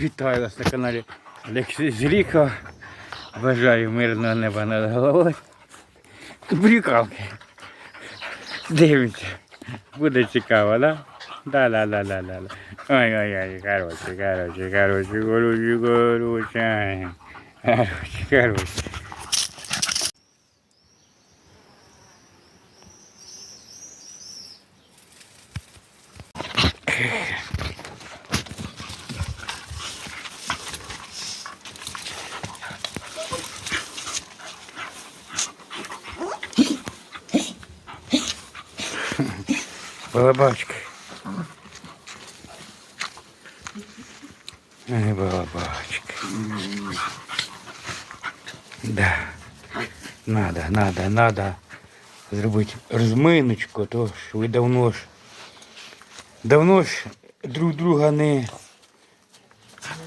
Вітаю вас на каналі Олексій Зріко. Бажаю мирного неба над головою. Брюкалки. Дивіться. Буде цікаво, да? Да, да, да, да, да. да. Ой, ой, ой, короче, короче, короче, короче, короче. Короче, короче. Балабачка. Ай, балабачка. Да. Надо, надо, надо зробити розминочку, то ж ви давно ж давно ж друг друга не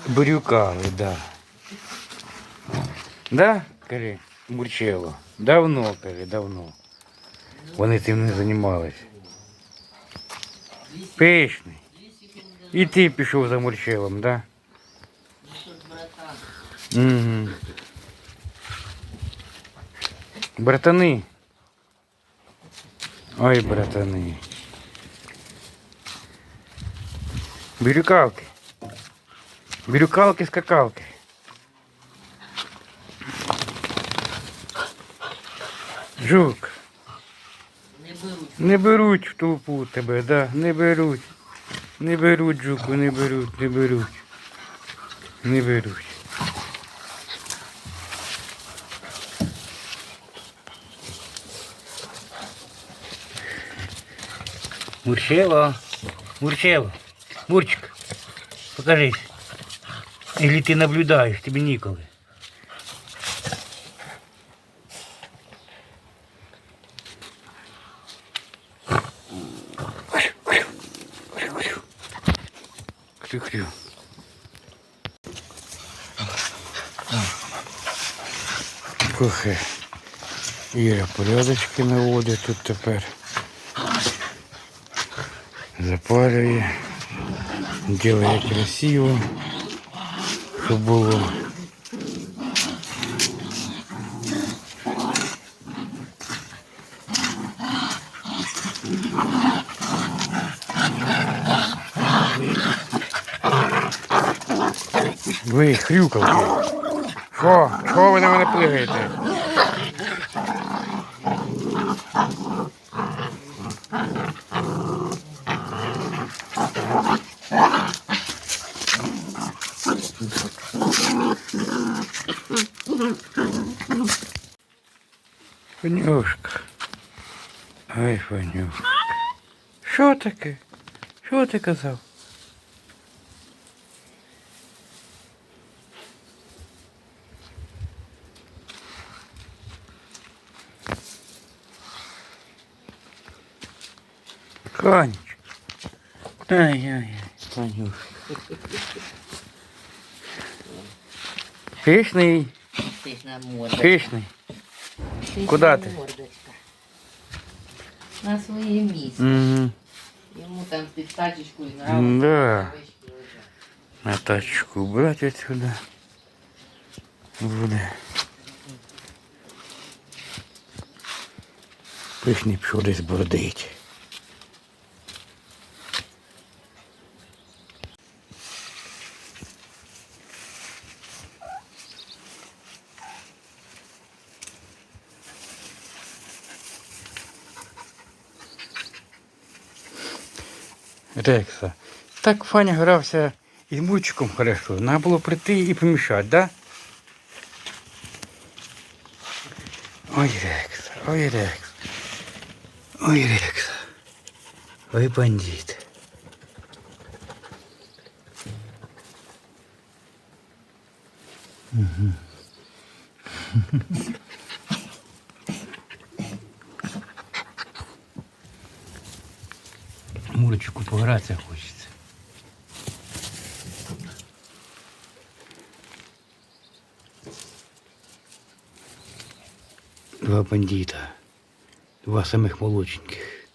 брюкали, да. Да, каже, Мурчело? Давно, каже, давно. Вони цим не займалися. Пишний. І ти пішов за Мурчелом, да? Угу. Братани. Ой, братани. Бирюкалки. Бирюкалки, скакалки. Жук. Не беруть. В толпу тебе, да, не беруть. Не беруть, жуку, не беруть, не беруть. Не беруть. Мурчево, Мурчево, Мурчик, покажись. Или ты наблюдаешь, тебе ніколи. Крю-крю. Кохи. Іра порядочки наводить тут тепер. Запалює. Делає красиво. Щоб було. Ви хрюкалки. Що? Чого ви на мене плигаєте? Фанюшка. Ай, Фанюшка. Що таке? Що ти казав? Ай-яй-яй, Фанюшка. Пишний, Пишна мордочка. пишний. Пишна Куда ти? мордочка. На своє місце. Угу. Йому там під тачечкою нравиться. Да. Овечки лежать. На тачку брать отсюда. Буде. Пишний пішов десь бродить. Рекса. Так Фаня грався із мульчиком хорошо. Треба було прийти і помішати, да? Ой, Рекса, ой, Рекса. Ой, Рекса. Ой, бандит. Мурочку гратися хочеться. Два бандита, два самих молоденьких.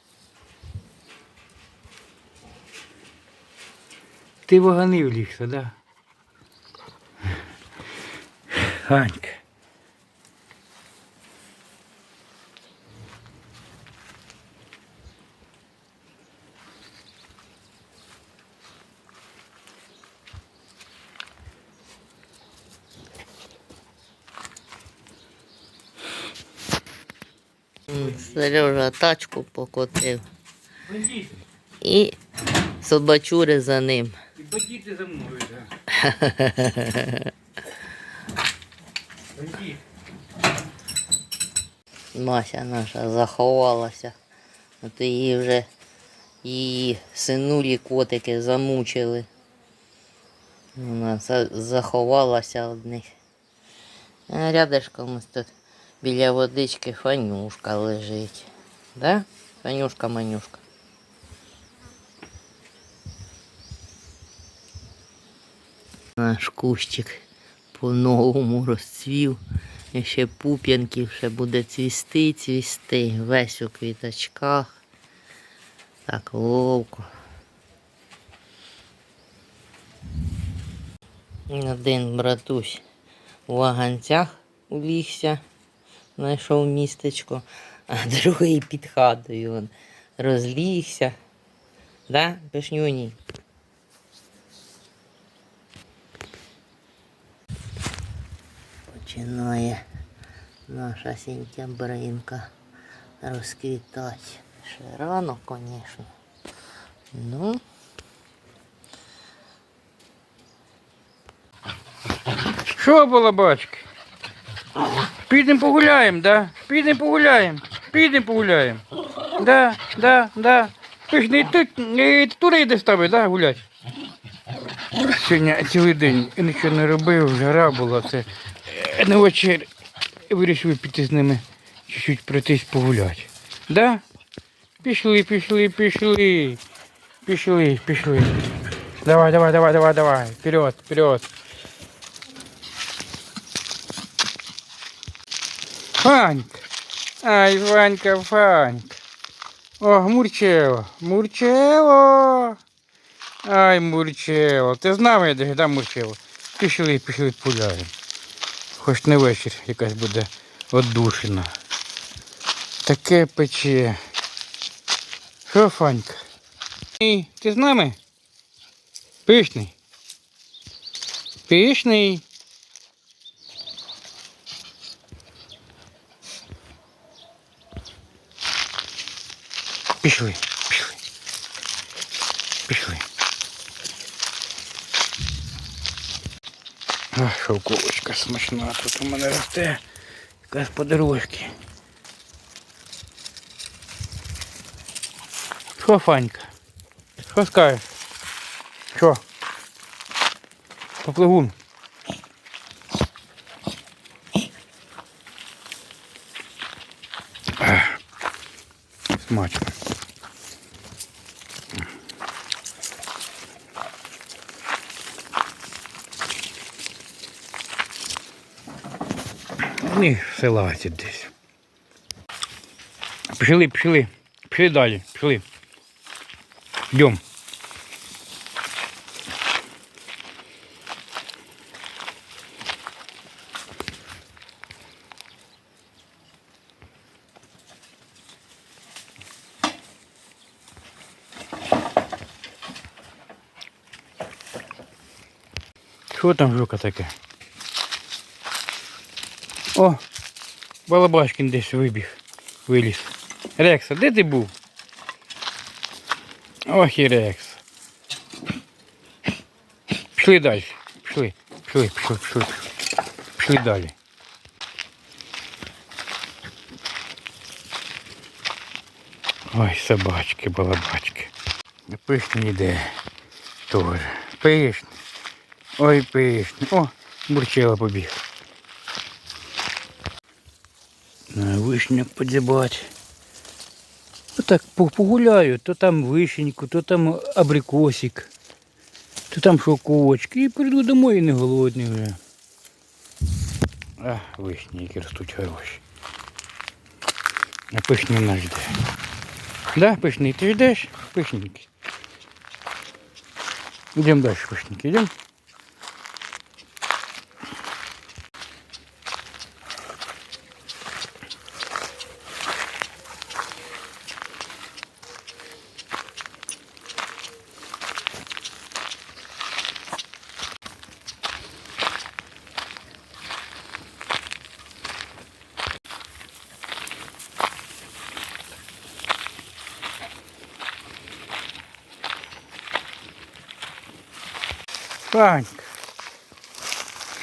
Ти ваганив лігся, да? Анька. Сережа тачку покотив. І собачури за ним. і бандити за мною. Бандити. Мася наша заховалася. То її вже її синулі котики замучили. Вона заховалася од них. А ось тут біля водички фанюшка лежить. Да? Фанюшка манюшка. Наш кущик по-новому розцвів. Ще пуп'янків ще буде цвісти, цвісти. Весь у квіточках. Так, ловко. Один братусь у ваганцях улігся, знайшов містечко, а другий під хатою он розлігся. Да, пишнюній? Починає наша сентябринка розквітати. Ще рано, звісно. Ну, Що, балабачки? Підемо погуляємо, да? Підемо погуляємо. Підемо погуляємо. Да, да, да. Ти ж не тут, не туди йдеш з да, гулять? Сьогодні цілий день нічого не робив, жара була, це на вечір вирішив піти з ними чуть-чуть пройтись погуляти. Да? Пішли, пішли, пішли. Пішли, пішли. Давай, давай, давай, давай, давай. Вперед, вперед. Фанька. Ай, Ванька, Фанька. О, Мурчево, Мурчево. Ай, Мурчево. Ти з нами йдеш, да, Мурчево? Пішли, пішли погуляємо. Хоч не вечір якась буде одушина. Таке пече. Що, Фанька? Ти з нами? Пишний. Пишний. Пішли, пішли. Пішли. А, шовковочка смачна тут у мене росте. Якась по дорожці. Що, Фанька? Що скажеш? Що? Попливун. Смачно. Вони в селаті десь. Пішли, пішли. Пішли далі, пішли. Йдем. Що там жука таке? О, Балабашкін десь вибіг, виліз. Рекса, де ти був? Ох і Рекс. Пішли далі. Пішли, пішли, пішли, пішли. Пішли далі. Ой, собачки, балабачки. Пишні йде. Тоже. Пишні. Ой, пишні. О, бурчела побіг. На вишняк подзябать. Так погуляю, то там вишеньку, то там абрикосик, то там шоковочки. І прийду домой і не голодний вже. А, вишні, які ростуть хороші. А пишні нас жде. Да, пишний, ти ждеш? Пишненький. Йдемо далі, пишненький, йдемо. Фанька.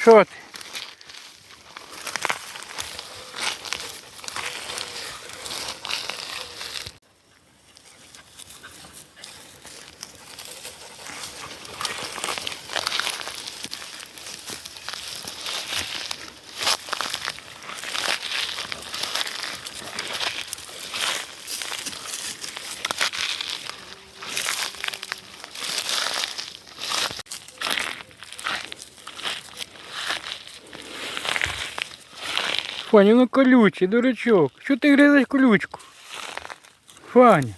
Що? Фаня, ну колючий, дурачок. Що ти гризеш колючку? Фаня.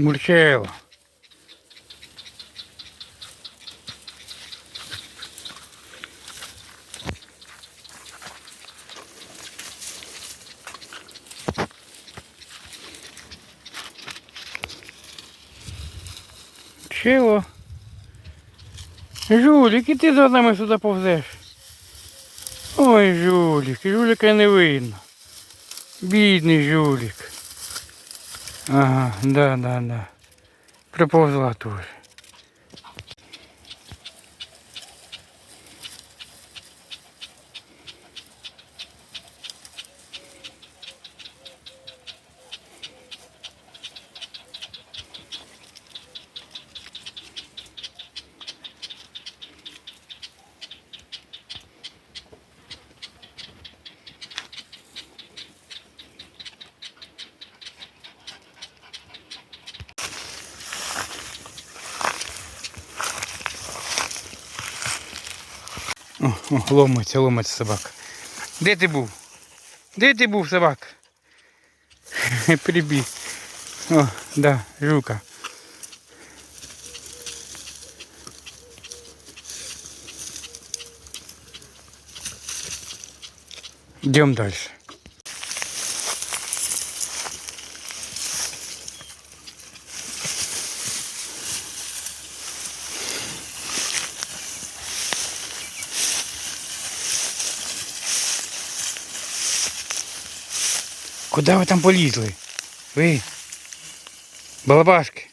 Мурчево. Чего? Жулік, і ти за нами сюди повзеш. Ой, жулік, жуліка не видно. Бідний жулік. Ага, да, да, да. Приповзла тоже. О, ломиться, ломиться собака. Де ти був? Де ти був, собака? Прибіг. О, да, жука. Идем дальше. Куда ви там полізли? Ви? Балабашки.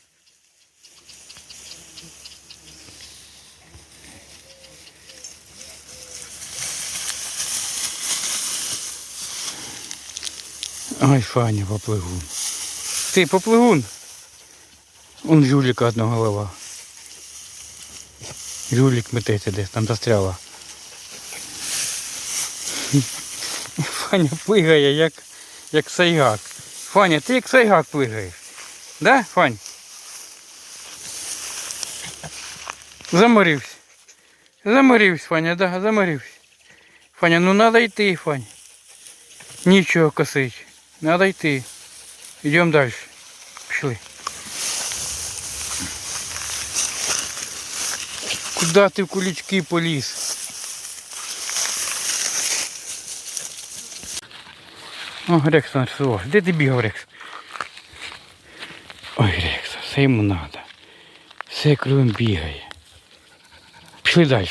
Ой, Фаня, поплигун. Ти поплигун? Он жуліка одна голова. Жулік мететься десь, там застряла. Фаня плигає, як, як сайгак. Фаня, ти як сайгак плигаєш. Да, Фань? Заморився. Заморився, Фаня, да, заморився. Фаня, ну надо йти, Фань. Нічого косить. Надо йти. Йдемо далі. Пішли. Куда ти в кулички поліз? О, Рекс нарисував. Де ти бігав, Рекс? Ой, Рекс, все йому треба. Все кругом бігає. Пішли далі.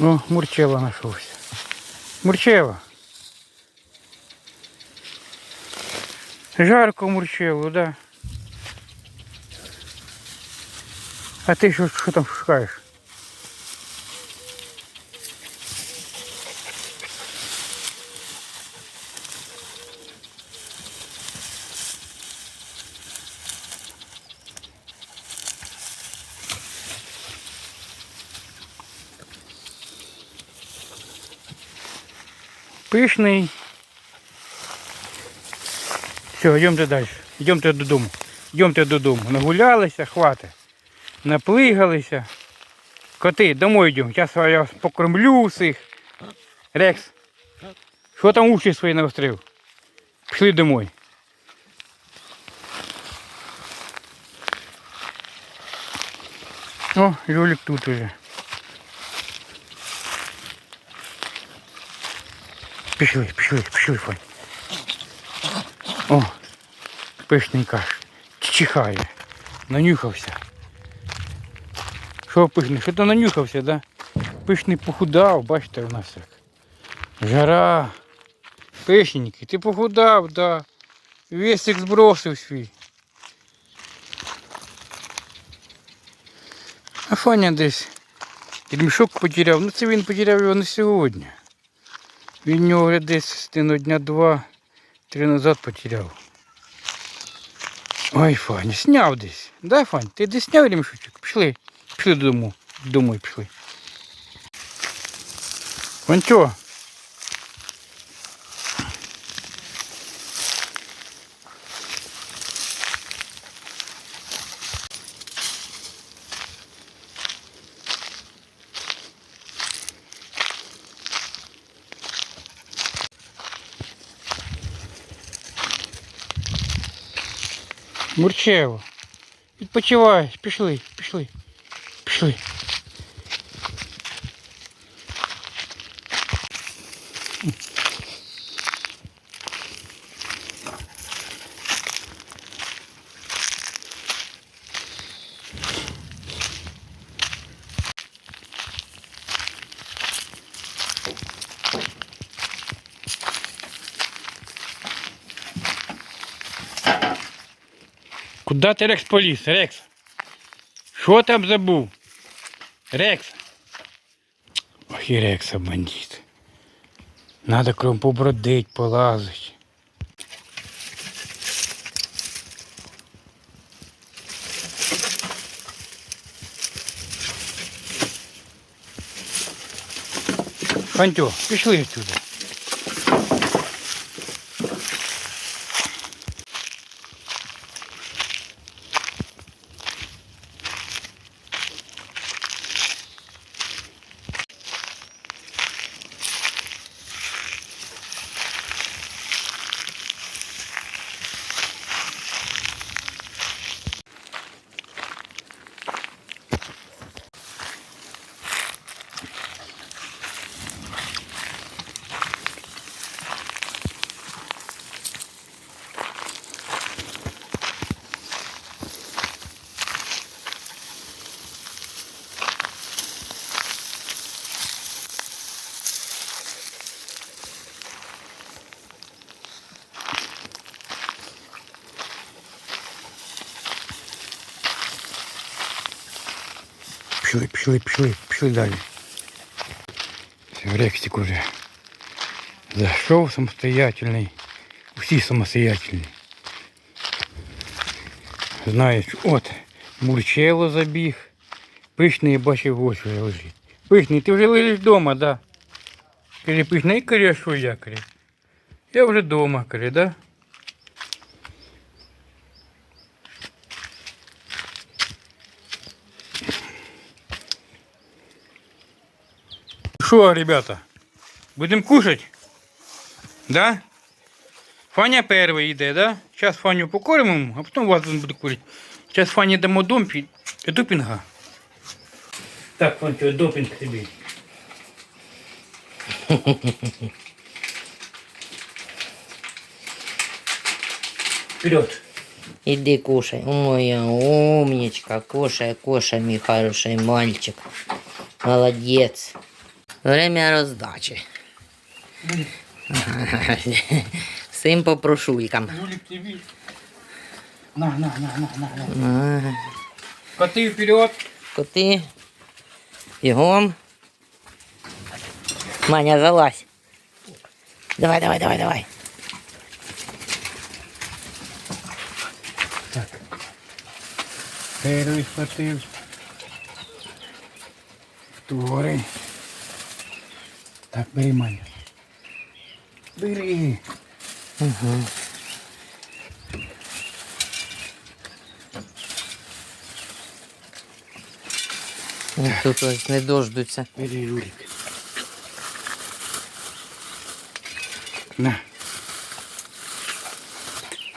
О, Мурчева знайшовся. Мурчева. Жарко Мурчеву, да. А ти що, що там шукаєш? Пишний. Все, йдемте далі. Йдемте додому. Йдемте додому. Нагулялися, хватить. Наплигалися. Коти, домой йдемо. Зараз я покормлю всіх. Рекс, що там уші свої навострив? Пішли домой. О, Жулик тут уже. Пішли, пішли, пішли, Фань. О, пишний каш. Чихає. Нанюхався. Що пишний? Що то нанюхався, да? Пишний похудав, бачите, у нас як. Жара. Пишненький, ти похудав, да. Весик збросив свій. А Фаня десь мішок потеряв. Ну це він потеряв його не сьогодні. Він нього десь дня два-три назад потеряв. Ой, Фань, сняв десь. Да, Фань? Ти десь сняв ремішочок? Пішли. Пішли додому. Домой пішли. Фанчо. Мурчево. Відпочивай, пішли, пішли. Куда ти Рекс поліз? Рекс? Що там забув? Рекс? Ох і Рекса бандит. Надо кром побродить, полазить. Фантю, пішли отсюда. Пішли, пішли, пішли, пішли далі. Все, Рексик уже зайшов самостоятельний. Усі самостоятельні. Знаєш, от, Мурчело забіг. Пишний, я бачив, ось вже лежить. Пишний, ти вже лежиш вдома, да? Каже, пишний, каже, а що я, каже? Я вже вдома, каже, да? Що, ребята, будемо кушати? Да? Фаня перший йде, да? Зараз Фаню покормимо, а потім вас він буде курити. Зараз Фані дамо домпі і допінга. Так, Фанчо, допінг тобі. Вперед. Иди кушай. Моя умничка. Кушай, кушай, мой хороший мальчик. Молодец. Время раздачи. Всім попрошулькам. Тобі. На, на, на, на, на, на. Коти вперед. Коти. Бігом. Маня, залазь. Давай, давай, давай, давай. Перший схватив. Вторий. Так, бери Маня. Бери. Угу. Ну, Тут ось не дождуться. Бери Жулик. На.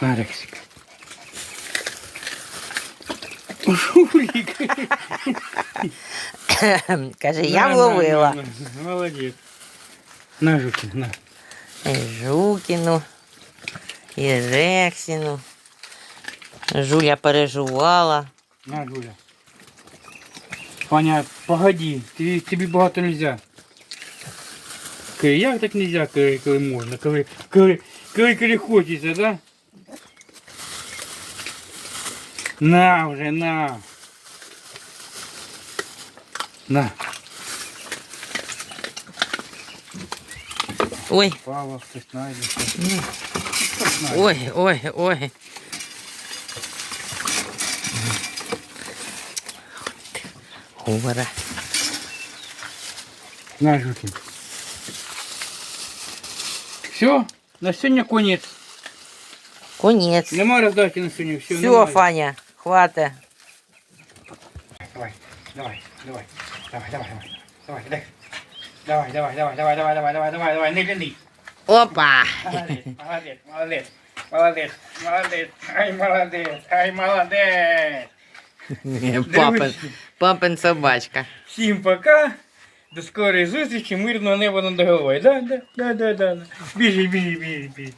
На, Рексик. Жулик. Каже, я вловила. Молодець. На, Жукин, на. І Жукіну, і Рексіну. Жуля переживала. На, Жуля. Паня, погоди, тобі, тобі багато нельзя. Каже, як так нельзя, коли, коли можна, коли, коли, коли, коли хочеться, да? На вже, на. На. Ой, Павло, хтось знайде. щось. ну, Хтось знайде. ой, ой, ой. Говора. На, Жукин. Все, на сьогодні конець. Конець. Нема роздачі на сьогодні, все, Все, Фаня, хватить. Давай, давай, давай, давай, давай, давай, давай, давай, давай, Давай, давай, давай, давай, давай, давай, давай, давай, давай, не ляни. Опа! Молодець, молодець, молодець, молодець, молодець, ай, молодець, ай, молодець. Папин, папин собачка. Всім пока, до скорої зустрічі, мирного неба над головою, да, да, да, да, да. Біжи, біжи, біжи, біжи.